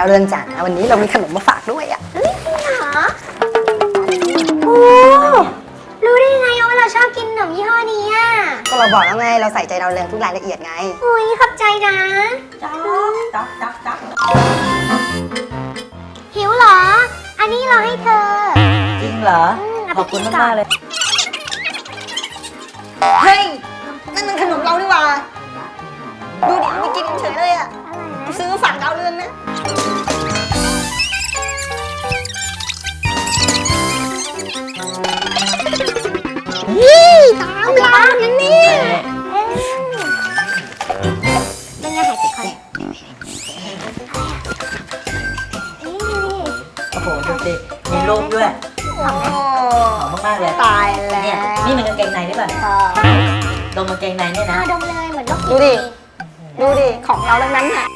าวเรืองจ๋าวันนี้เรามีขนมมาฝากด้วยอะเฮ้ยจริงเหรอโอ้รู้ได้ยังไงว่าเราชอบกินขนมยี่ห้อนี้อะก็เราบอกแล้วไงเราใส่ใจดาวเรืองทุกรายละเอียดไงอุ้ยขอบใจนะจ๊อกจ๊อกจ๊อกจ๊อกหิวเหรอ อันนี้เราให้เธอ จริงเหรออืมเอาขไปอบคุณกินก่อนมากๆเลย เฮ้ยามร้านนั้นนี่เอ้ยเป็นไงหายติดคอเนี่ยนี่โอ้โหดูสิมีรูปด้วยโอ้หอมมากๆเลยตายแล้เนี่ยวนี่มันกางเกงในหรือเปล่าค่ะดมกางเกงในเนี่ยเอานะดมเลยเหมือนนกดูดิ ดูดิ ของเราทั้งนั้นอะ